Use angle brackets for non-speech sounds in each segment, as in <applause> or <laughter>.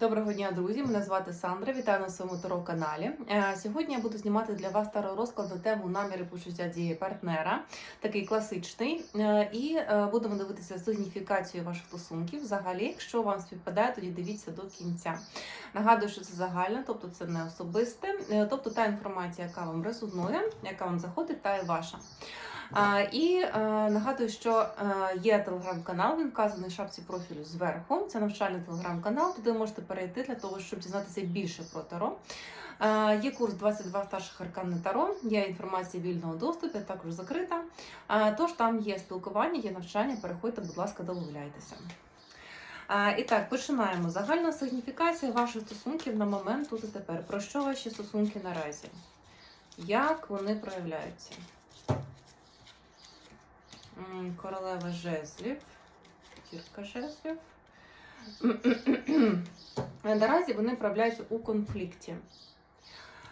Доброго дня, друзі! Мене звати Сандра. Вітаю на своєму таро каналі. Е, Сьогодні я буду знімати для вас таро розклад на тему наміри почуття дії партнера, такий класичний. Е, І е, будемо дивитися сигніфікацію ваших стосунків. Взагалі, якщо вам співпадає, тоді дивіться до кінця. Нагадую, що це загальне, тобто це не особисте, тобто та інформація, яка вам резонує, яка вам заходить, та і ваша. І е, нагадую, що е, є телеграм-канал, він вказаний в шапці профілю зверху. Це навчальний телеграм-канал. Туди можете перейти для того, щоб дізнатися більше про таро. Е, є курс 22 старших аркан таро, є інформація вільного доступу, також закрита. Тож там є спілкування, є навчання. Переходьте, будь ласка, долучайтеся. Е, І так, починаємо. Загальна сигніфікація ваших стосунків на момент тут і тепер. Про що ваші стосунки наразі? Як вони проявляються? Королева жезлів, тірка жезлів. Наразі вони проявляються у конфлікті.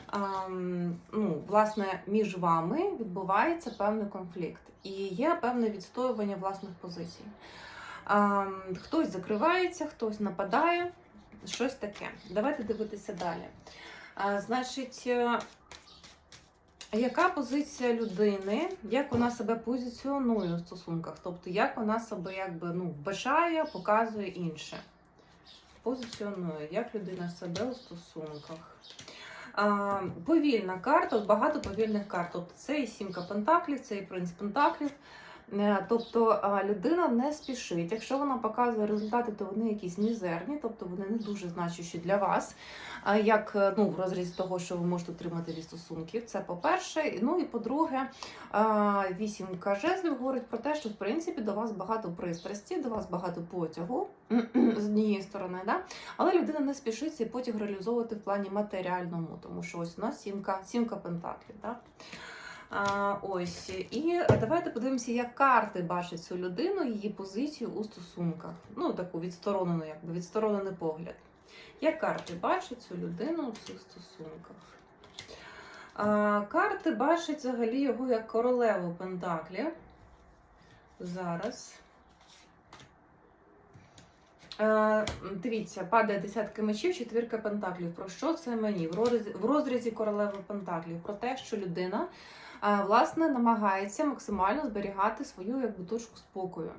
Ам, ну, власне, між вами відбувається певний конфлікт і є певне відстоювання власних позицій. Ам, хтось закривається, хтось нападає, щось таке. Давайте дивитися далі. А, значить, е, яка позиція людини, як вона себе позиціонує у стосунках? Тобто, як вона себе якби ну, вбачає, показує інше? Позиціонує, як людина себе у стосунках. А, повільна карта, багато повільних карт. Тобто це і сімка пентаклів, це і принц пентаклів. Е, Тобто людина не спішить. Якщо вона показує результати, то вони якісь мізерні, тобто вони не дуже значущі для вас. Як е, ну, в розрізі того, що ви можете отримати від стосунків, це по-перше. Ну і по-друге, вісімка жезлів говорить про те, що в принципі до вас багато пристрасті, до вас багато потягу <clears throat> з однієї сторони, да? але людина не спішить цей потяг реалізовувати в плані матеріальному, тому що ось у нас сімка, сімка пентаклів. Да? А, ось і давайте подивимося, як карти бачать цю людину, її позицію у стосунках. Ну, таку відсторонену, якби відсторонений погляд. Як карти бачать цю людину у цих стосунках? А, карти бачать взагалі його як королеву Пентаклів. Зараз. Е, дивіться, падає десятка мечів, четвірка пентаклів. Про що це мені? В розрізі, в розрізі королеви пентаклів. Про те, що людина власне намагається максимально зберігати свою якби, точку спокою,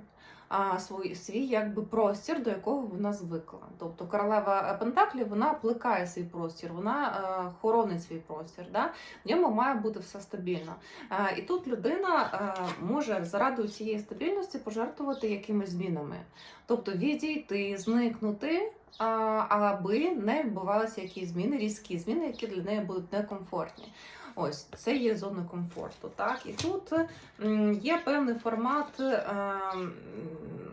а, свій, свій якби, простір, до якого вона звикла. Тобто королева пентаклів вона плекає свій простір, вона е, хоронить свій простір. Да? В ньому має бути все стабільно. Е, і тут людина е, може заради цієї стабільності пожертвувати якимись змінами. Тобто відійти, зникнути, аби не відбувалися якісь зміни, різкі зміни, які для неї будуть некомфортні. Ось це є зона комфорту. Так? І тут є певний формат е,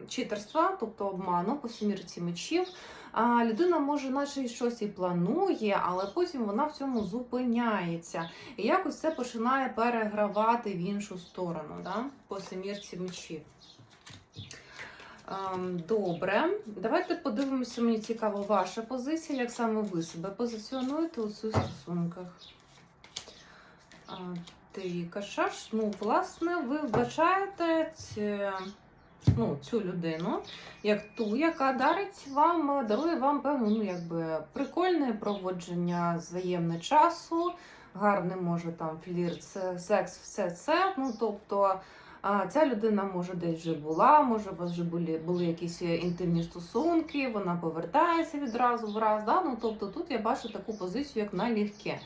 читерства, тобто обману по сімірці мечів. А людина може, наче щось і планує, але потім вона в цьому зупиняється. І якось це починає перегравати в іншу сторону, да? по семірці мечів. Ем, Добре, давайте подивимося. Мені цікаво ваша позиція, як саме ви себе позиціонуєте у цих стосунках. Трійка шаш. Ну, власне, ви вбачаєте ці- ну, цю людину як ту, яка дарить вам, дарує вам певну, ну, якби прикольне проводження взаємне часу, гарний може там флірт, се- секс, все це. Ну, тобто. А ця людина може десь вже була, може у вас вже були, були якісь інтимні стосунки, вона повертається відразу в раз. Да? Ну, тобто тут я бачу таку позицію, як налегке.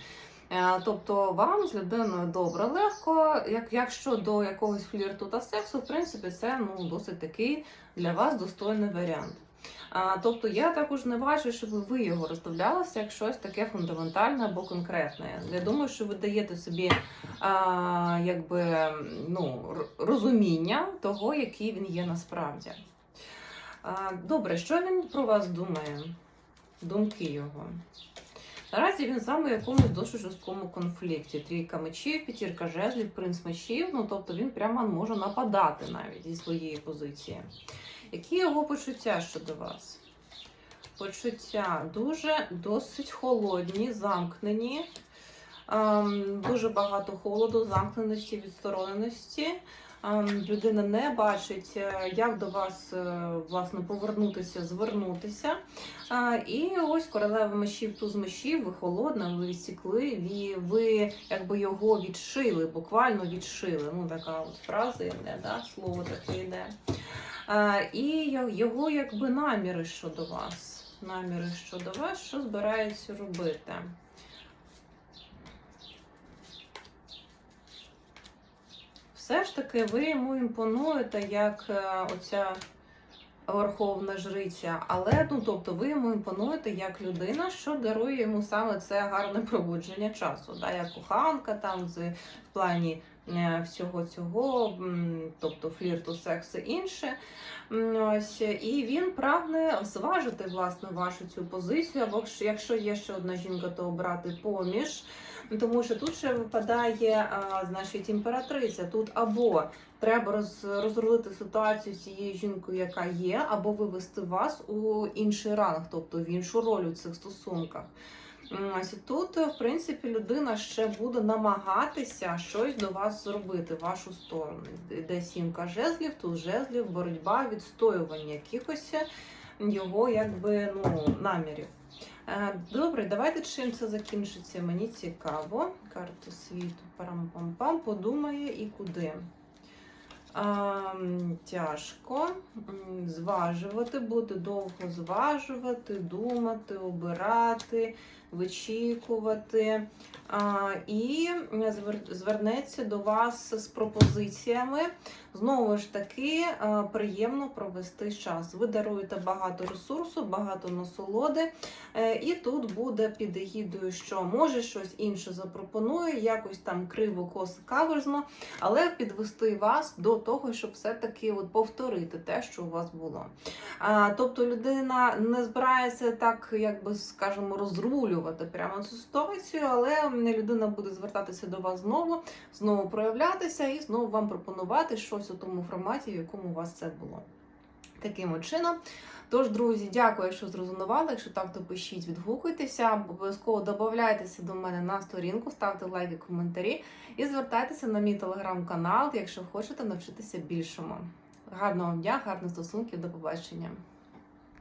Е, Тобто вам з людиною добре, легко. Як, якщо до якогось флірту та сексу, в принципі, це ну, досить такий для вас достойний варіант. А, тобто я також не бачу, щоб ви його розставлялися як щось таке фундаментальне або конкретне. Я думаю, що ви даєте собі а, якби, ну, розуміння того, який він є насправді. А, добре, що він про вас думає? Думки його. Наразі він саме в якомусь досить жорсткому конфлікті. Трійка мечів, п'ятірка жезлів, принц мечів. Ну тобто він прямо може нападати навіть зі своєї позиції. Які його почуття щодо вас? Почуття дуже досить холодні, замкнені. Ем, дуже багато холоду, замкненості, відстороненості. Людина не бачить, е, як до вас е, власне повернутися, звернутися. І ось королева мечів, туз мечів, ви холодна, ви відсікли, ви, якби його відшили, буквально відшили. Ну, така от фраза йде, да? слово таке йде. І його якби наміри щодо вас. Наміри щодо вас, що збирається робити. Все ж таки ви йому імпонуєте як е, оця верховна жриця, але ну тобто ви йому імпонуєте як людина, що дарує йому саме це гарне проводження часу, да, як коханка там з в плані е, всього цього, тобто флірту, сексу інше. Ось і він прагне зважити власне вашу цю позицію, або якщо є ще одна жінка, то обрати поміж. Тому що тут ще випадає, а, значить, імператриця. Тут або треба роз, розрулити ситуацію з цією жінкою, яка є, або вивести вас у інший ранг, тобто в іншу роль у цих стосунках. Ось тут, в принципі, людина ще буде намагатися щось до вас зробити в вашу сторону. Де сімка жезлів, тут жезлів, боротьба, відстоювання якихось його якби ну намірів. Е, Добре, давайте чим це закінчиться. Мені цікаво. Карту світу парам-пам-пам, подумає і куди. А, тяжко зважувати, буде довго зважувати, думати, обирати, вичікувати. І звернеться до вас з пропозиціями. Знову ж таки, приємно провести час. Ви даруєте багато ресурсу, багато насолоди. Е, І тут буде під егідою, що може щось інше запропонує, якось там криво, косо, каверзно, але підвести вас до того, щоб все-таки от повторити те, що у вас було. Тобто людина не збирається так, як би скажімо, розрулювати прямо цю ситуацію, але людина буде звертатися до вас знову, знову проявлятися і знову вам пропонувати щось у тому форматі, в якому у вас це було. Таким чином. Тож, друзі, дякую, що зрозумували. Якщо так, то пишіть, відгукуйтеся, обов'язково додавайтеся до мене на сторінку, ставте лайки, коментарі і звертайтеся на мій телеграм-канал, якщо хочете навчитися більшому. Гарного дня, гарних стосунків, до побачення.